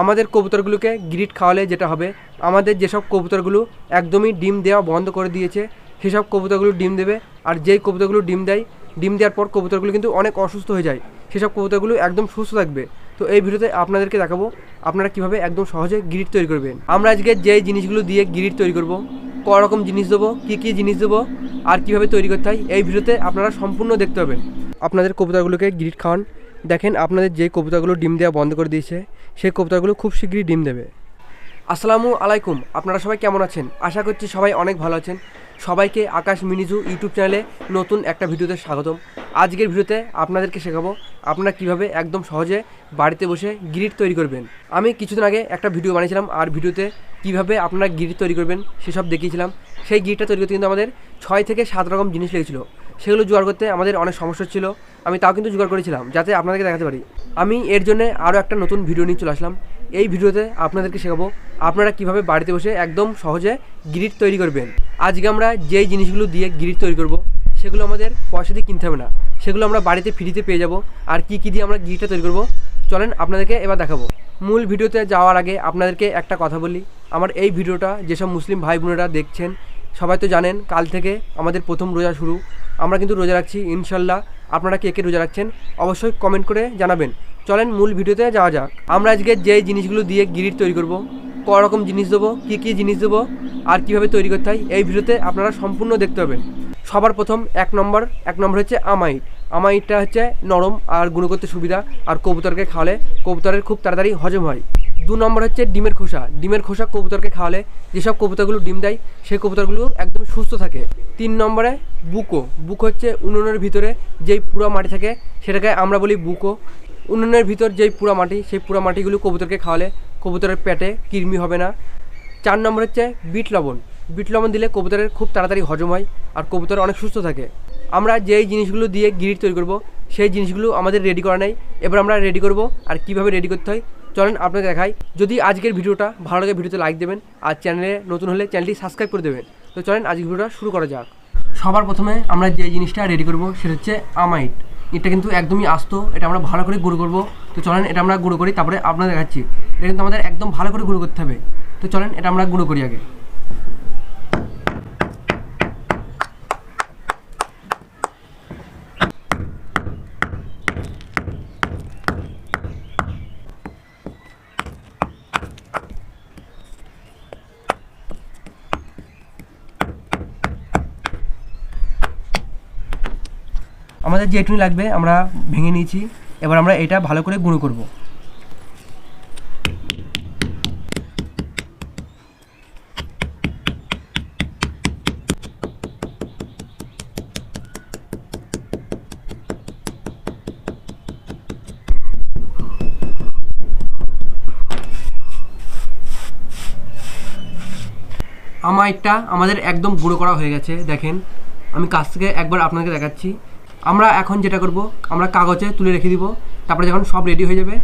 আমাদের কবুতরগুলোকে গ্রিড খাওয়ালে যেটা হবে, আমাদের যেসব কবুতরগুলো একদমই ডিম দেওয়া বন্ধ করে দিয়েছে, সেসব কবুতরগুলো ডিম দেবে। আর যেই কবুতরগুলো ডিম দেয়, ডিম দেওয়ার পর কবুতরগুলো কিন্তু অনেক অসুস্থ হয়ে যায়। সেসব কবুতরগুলো একদম সুস্থ থাকবে। তো এই ভিডিওতে আপনাদেরকে দেখাবো আপনারা কীভাবে একদম সহজে গ্রিড তৈরি করবেন। আমরা আজকে যেই জিনিসগুলো দিয়ে গ্রিড তৈরি করব ক রকম জিনিস দেবো, কী কী জিনিস দেবো, আর কীভাবে তৈরি করতে হয়, এই ভিডিওতে আপনারা সম্পূর্ণ দেখতে পাবেন। আপনাদের কবুতরগুলোকে গ্রিড খাওয়ান দেখেন আপনাদের যে কবুতরগুলো ডিম দেওয়া বন্ধ করে দিয়েছে, সেই কবুতরগুলো খুব শীঘ্রই ডিম দেবে। আসসালামু আলাইকুম, আপনারা সবাই কেমন আছেন? আশা করছি সবাই অনেক ভালো আছেন। সবাইকে আকাশ মিনিজু ইউটিউব চ্যানেলে নতুন একটা ভিডিওতে স্বাগতম। আজকের ভিডিওতে আপনাদেরকে শেখাবো, আপনারা কীভাবে একদম সহজে বাড়িতে বসে গ্রিড তৈরি করবেন। আমি কিছুদিন আগে একটা ভিডিও বানিয়েছিলাম, আর ভিডিওতে কীভাবে আপনারা গ্রিড তৈরি করবেন সেসব দেখিয়েছিলাম। সেই গ্রিডটা তৈরি করতে কিন্তু আমাদের ছয় থেকে সাত রকম জিনিস লেগেছিলো। সেগুলো জোগাড় করতে আমাদের অনেক সমস্যা ছিল। আমি তাও কিন্তু জোগাড় করেছিলাম, যাতে আপনাদেরকে দেখাতে পারি। আমি এর জন্য আরও একটা নতুন ভিডিও নিয়ে চলে আসলাম। এই ভিডিওতে আপনাদেরকে শেখাবো, আপনারা কীভাবে বাড়িতে বসে একদম সহজে গ্রিড তৈরি করবেন। আজকে আমরা যেই জিনিসগুলো দিয়ে গ্রিড তৈরি করব, সেগুলো আমাদের পয়সা দিয়ে কিনতে হবে না। সেগুলো আমরা বাড়িতে ফ্রিতে পেয়ে যাব। আর কি কী দিয়ে আমরা গ্রিডটা তৈরি করব, চলেন আপনাদেরকে এবার দেখাবো। মূল ভিডিওতে যাওয়ার আগে আপনাদেরকে একটা কথা বলি। আমার এই ভিডিওটা যেসব মুসলিম ভাই বোনেরা দেখছেন, সবাই তো জানেন, কাল থেকে আমাদের প্রথম রোজা শুরু। আমরা কিন্তু রোজা রাখছি, ইনশাল্লাহ। আপনারা কে কে রোজা রাখছেন অবশ্যই কমেন্ট করে জানাবেন। চলেন মূল ভিডিওতে যাওয়া যাক। আমরা আজকে যেই জিনিসগুলো দিয়ে গ্রিড তৈরি করব ক রকম জিনিস দেবো, কী কী জিনিস দেবো, আর কীভাবে তৈরি করতে হয়, এই ভিডিওতে আপনারা সম্পূর্ণ দেখতে পাবেন। সবার প্রথম এক নম্বর এক নম্বর হচ্ছে আমাইট। আমাইটটা হচ্ছে নরম আর গুঁড়ো করতে সুবিধা, আর কবুতরকে খাওয়ালে কবুতরের খুব তাড়াতাড়ি হজম হয়। দু নম্বর হচ্ছে ডিমের খোসা। ডিমের খোসা কবুতরকে খাওয়ালে যেসব কবুতরগুলো ডিম দেয়, সেই কবুতরগুলো একদম সুস্থ থাকে। তিন নম্বরে বুকো। বুক হচ্ছে উনুনের ভিতরে যেই পুরো মাটি থাকে, সেটাকে আমরা বলি বুকো। উনুনের ভিতর যেই পুরা মাটি, সেই পুরা মাটিগুলো কবুতরকে খাওয়ালে কবুতরের পেটে কৃমি হবে না। চার নম্বর হচ্ছে বিট লবণ। বিট লবণ দিলে কবুতরের খুব তাড়াতাড়ি হজম হয় আর কবুতর অনেক সুস্থ থাকে। আমরা যেই জিনিসগুলো দিয়ে গ্রিড তৈরি করব, সেই জিনিসগুলো আমাদের রেডি করা নেই। এবার আমরা রেডি করব আর কীভাবে রেডি করতে হয় চলেন আপনাকে দেখাই। যদি আজকের ভিডিওটা ভালো লাগে, ভিডিওতে লাইক দেবেন আর চ্যানেলে নতুন হলে চ্যানেলটি সাবস্ক্রাইব করে দেবেন। তো চলেন আজকের ভিডিওটা শুরু করা যাক। সবার প্রথমে আমরা যে জিনিসটা রেডি করব, সেটা হচ্ছে আমাইট এটা কিন্তু একদমই আস্ত, এটা আমরা ভালো করে গুঁড়ো করব। তো চলেন এটা আমরা গুঁড়ো করি, তারপরে আপনাদের দেখাচ্ছি। এটা কিন্তু আমাদের একদম ভালো করে গুঁড়ো করতে হবে। তো চলেন এটা আমরা গুঁড়ো করি আগে। আমাদের যেটুকু লাগবে, আমরা ভেঙে নিয়েছি। এবার আমরা এটা ভালো করে গুঁড়ো করব। আমার এটা আমাদের একদম গুঁড়ো করা হয়ে গেছে, দেখেন। আমি কাছ থেকে একবার আপনাকে দেখাচ্ছি। আমরা এখন যেটা করব, আমরা কাগজে তুলে রেখে দিব, তারপরে যখন সব রেডি হয়ে যাবে,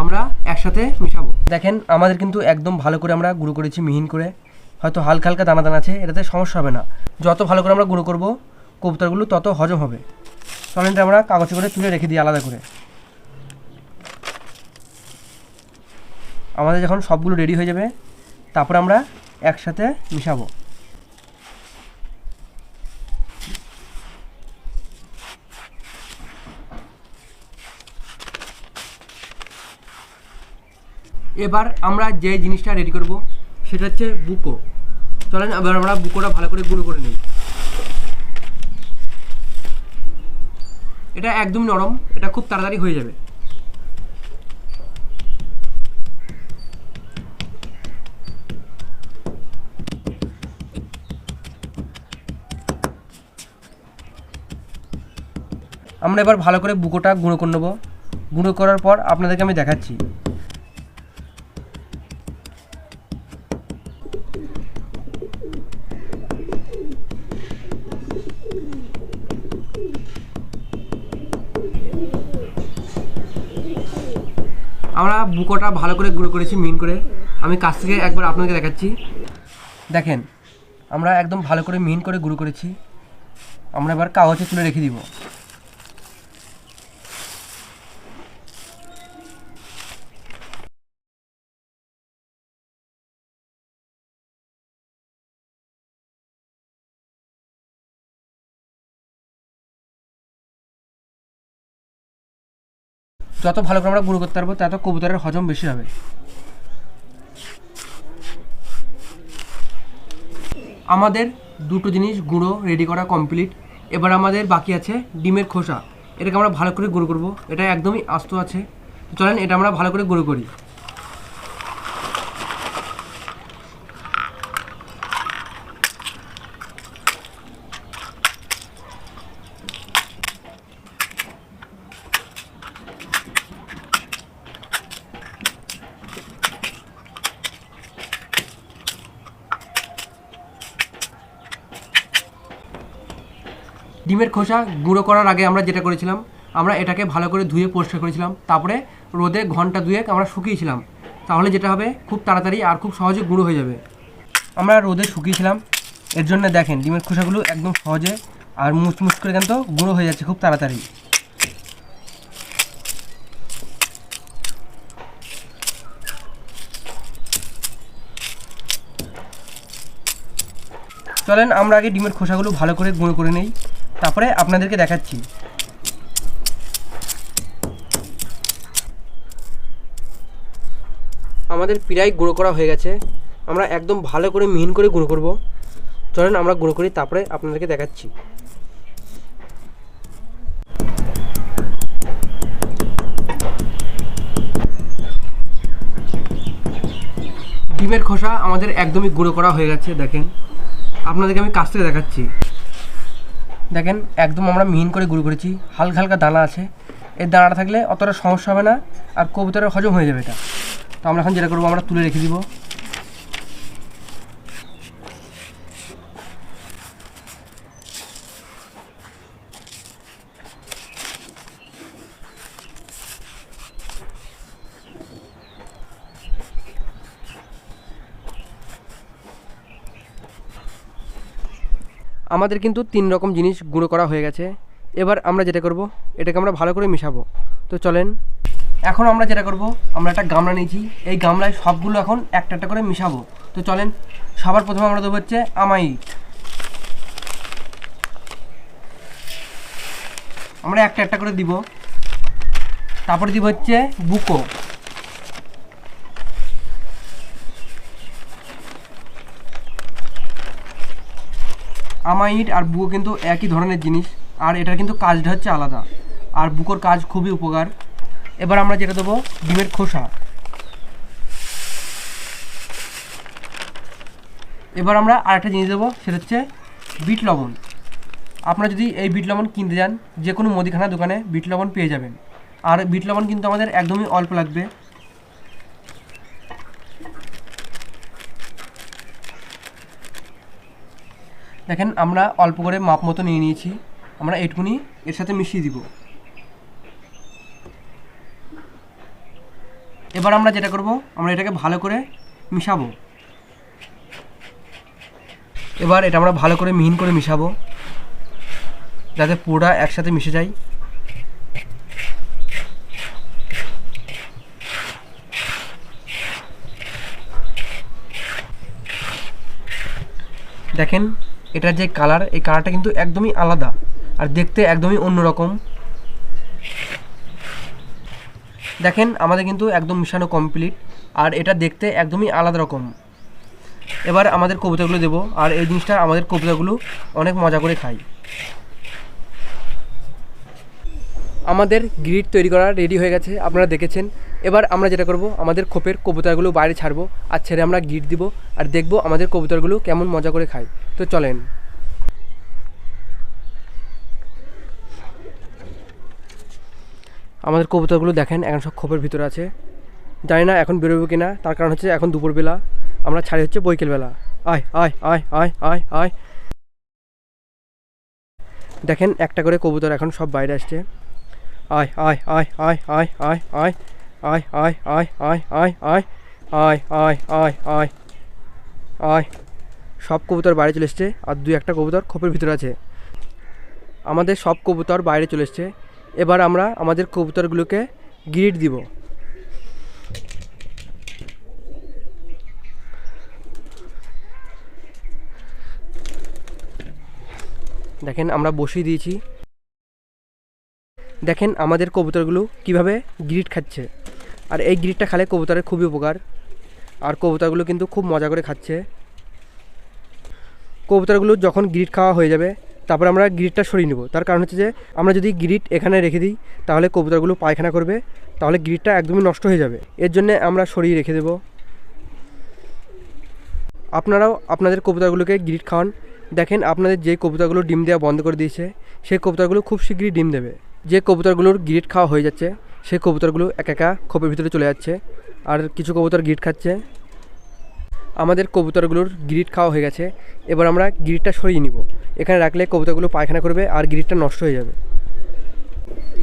আমরা একসাথে মিশাবো। দেখেন, আমাদের কিন্তু একদম ভালো করে আমরা গুঁড়ো করেছি, মিহিন করে। হয়তো হালকা হালকা দানা দানা আছে, এটাতে সমস্যা হবে না। যত ভালো করে আমরা গুঁড়ো করব, কবুতরগুলো তত হজম হবে। চলেন আমরা কাগজে করে তুলে রেখে দিই আলাদা করে। আমাদের যখন সবগুলো রেডি হয়ে যাবে, তারপর আমরা একসাথে মিশাবো। এবার আমরা যে জিনিসটা রেডি করব, সেটা হচ্ছে বুকো চলেন, এবার আমরা বুকোটা ভালো করে গুঁড়ো করে নিই। এটা একদম নরম, এটা খুব তাড়াতাড়ি হয়ে যাবে। আমরা এবার ভালো করে বুকোটা গুঁড়ো করে নেব। গুঁড়ো করার পর আপনাদেরকে আমি দেখাচ্ছি। আমরা বুকোটা ভালো করে গুঁড়ো করেছি, মিন করে। আমি কাছ থেকে একবার আপনাকে দেখাচ্ছি। দেখেন, আমরা একদম ভালো করে মিন করে গুঁড়ো করেছি। আমরা এবার কাগজে তুলে রেখে দিব। যত ভালো করে আমরা গুঁড়ো করতে পারব, তত কবুতরের হজম বেশি হবে। আমাদের দুটো জিনিস গুঁড়ো রেডি করা কমপ্লিট এবার আমাদের বাকি আছে ডিমের খোসা। এটাকে আমরা ভালো করে গুঁড়ো করব। এটা একদমই আস্ত আছে। চলেন, এটা আমরা ভালো করে গুঁড়ো করি। ডিমের খোসা গুঁড়ো করার আগে আমরা যেটা করেছিলাম, আমরা এটাকে ভালো করে ধুয়ে পরিষ্কার করেছিলাম। তারপরে রোদে ঘণ্টা দুয়েক আমরা শুকিয়েছিলাম। তাহলে যেটা হবে, খুব তাড়াতাড়ি আর খুব সহজে গুঁড়ো হয়ে যাবে। আমরা রোদে শুকিয়েছিলাম। এর জন্য দেখেন, ডিমের খোসাগুলো একদম সহজে আর মুচমুচ করে কিন্তু গুঁড়ো হয়ে যাচ্ছে খুব তাড়াতাড়ি। চলেন, আমরা আগে ডিমের খোসাগুলো ভালো করে গুঁড়ো করে নেই। তারপরে আপনাদেরকে দেখাচ্ছি। আমাদের প্রায় গুঁড়ো করা হয়ে গেছে। আমরা একদম ভালো করে মিহিন করে গুঁড়ো করব। চলেন আমরা গুঁড়ো করি, তারপরে আপনাদেরকে দেখাচ্ছি। ডিমের খোসা আমাদের একদমই গুঁড়ো করা হয়ে গেছে, দেখেন। আপনাদেরকে আমি কাছ থেকে দেখাচ্ছি। দেখেন, একদম আমরা মিহিন করে গুঁড়ো করেছি। হালকা হালকা দানা আছে। এর দানাটা থাকলে অতটা সমস্যা হবে না, আর কবুতরের হজম হয়ে যাবে এটা। তো আমরা এখন যেটা করব, আমরা তুলে রেখে দিব। আমাদের কিন্তু তিন রকম জিনিস গুঁড়ো করা হয়ে গেছে। এবার আমরা যেটা করব, এটাকে আমরা ভালো করে মিশাবো। তো চলেন, এখন আমরা যেটা করব, আমরা একটা গামলা নিয়েছি। এই গামলায় সবগুলো এখন একটা একটা করে মিশাবো। তো চলেন, সবার প্রথমে আমরা দেবো হচ্ছে আমাইট। আমরা একটা একটা করে দিব। তারপরে দিব হচ্ছে বুকো। আমাইট আর বুকো কিন্তু একই ধরনের জিনিস, আর এটার কিন্তু কাজটা হচ্ছে আলাদা। আর বুকোর কাজ খুবই উপকার। এবার আমরা যেটা দেবো, ডিমের খোসা। এবার আমরা আরেকটা জিনিস দেবো, সেটা হচ্ছে বিট লবণ। আপনারা যদি এই বিট লবণ কিনতে যান যে কোনো মুদিখানা দোকানে বিট লবণ পেয়ে যাবেন। আর বিট লবণ কিন্তু আমাদের একদমই অল্প লাগবে। দেখেন, আমরা অল্প করে মাপ মতো নিয়ে নিয়েছি। আমরা এইটুকুনি এর সাথে মিশিয়ে দিব। এবার আমরা যেটা করব, আমরা এটাকে ভালো করে মিশাবো। এবার এটা আমরা ভালো করে মিহিন করে মিশাবো, যাতে পুরোটা একসাথে মিশে যায়। দেখেন এটার যে কালার এই কালারটা কিন্তু একদমই আলাদা। আর দেখতে একদমই অন্যরকম। দেখেন, আমাদের কিন্তু একদম মিশানো কমপ্লিট আর এটা দেখতে একদমই আলাদা রকম এবার আমাদের কবিতাগুলো দেবো, আর এই জিনিসটা আমাদের কবিতাগুলো অনেক মজা করে খাই আমাদের গ্রিড তৈরি করা রেডি হয়ে গেছে, আপনারা দেখেছেন। এবার আমরা যেটা করব, আমাদের খোপের কবুতরগুলো বাইরে ছাড়বো আর ছেড়ে আমরা গিট দিব আর দেখব আমাদের কবুতরগুলো কেমন মজা করে খায়। তো চলেন। আমাদের কবুতরগুলো দেখেন, এখন সব খোপের ভিতরে আছে। জানি না এখন বেরোবো কি না তার কারণ হচ্ছে এখন দুপুরবেলা। আমরা ছাড়ি হচ্ছে বৈকেলবেলা আয় আয় আয় আয় আয় আয়। দেখেন একটা করে কবুতর এখন সব বাইরে আসছে। আয় আয় আয় আয় আয় আয় আয়। আয় আয় আয় আয় আয় আয় আয় আয় আয় আয় আয় সব কবুতর বাইরে চলে এসছে আর দুই একটা কবুতর খোপের ভিতরে আছে। আমাদের সব কবুতর বাইরে চলে এসছে। এবার আমরা আমাদের কবুতরগুলোকে গ্রিড দিব। দেখেন, আমরা বসিয়ে দিয়েছি। দেখেন, আমাদের কবুতরগুলো কীভাবে গ্রিট খাচ্ছে। আর এই গ্রিটটা খেলে কবুতরের খুবই উপকার। আর কবুতরগুলো কিন্তু খুব মজা করে খাচ্ছে। কবুতরগুলো যখন গ্রিট খাওয়া হয়ে যাবে, তারপর আমরা গ্রিটটা সরিয়ে নেব। তার কারণ হচ্ছে যে, আমরা যদি গ্রিট এখানে রেখে দিই, তাহলে কবুতরগুলো পায়খানা করবে, তাহলে গ্রিটটা একদমই নষ্ট হয়ে যাবে। এর জন্য আমরা সরিয়ে রেখে দেব। আপনারাও আপনাদের কবুতরগুলোকে গ্রিট খাওয়ান। দেখেন আপনাদের যে কবুতরগুলো ডিম দেওয়া বন্ধ করে দিয়েছে, সেই কবুতরগুলো খুব শীঘ্রই ডিম দেবে। যে কবুতরগুলোর গ্রিট খাওয়া হয়ে যাচ্ছে সেই কবুতরগুলো একা একা খোপের ভিতরে চলে যাচ্ছে আর কিছু কবুতর গ্রিট খাচ্ছে। আমাদের কবুতরগুলোর গ্রিট খাওয়া হয়ে গেছে। এবার আমরা গ্রিটটা সরিয়ে নিব। এখানে রাখলে কবুতরগুলো পায়খানা করবে আর গ্রিটটা নষ্ট হয়ে যাবে।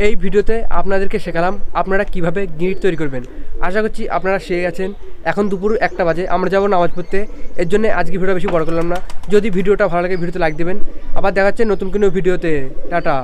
এই ভিডিওতে আপনাদেরকে শেখালাম আপনারা কীভাবে গ্রিট তৈরি করবেন। আশা করছি আপনারা শিখে গেছেন। এখন দুপুর একটা বাজে, আমরা যাব নামাজ পড়তে। এর জন্য আজকে ভিডিওটা বেশি বড় করলাম না। যদি ভিডিওটা ভালো লাগে ভিডিওতে লাইক দেবেন। আবার দেখাচ্ছে নতুন কোনো ভিডিওতে। টাটা।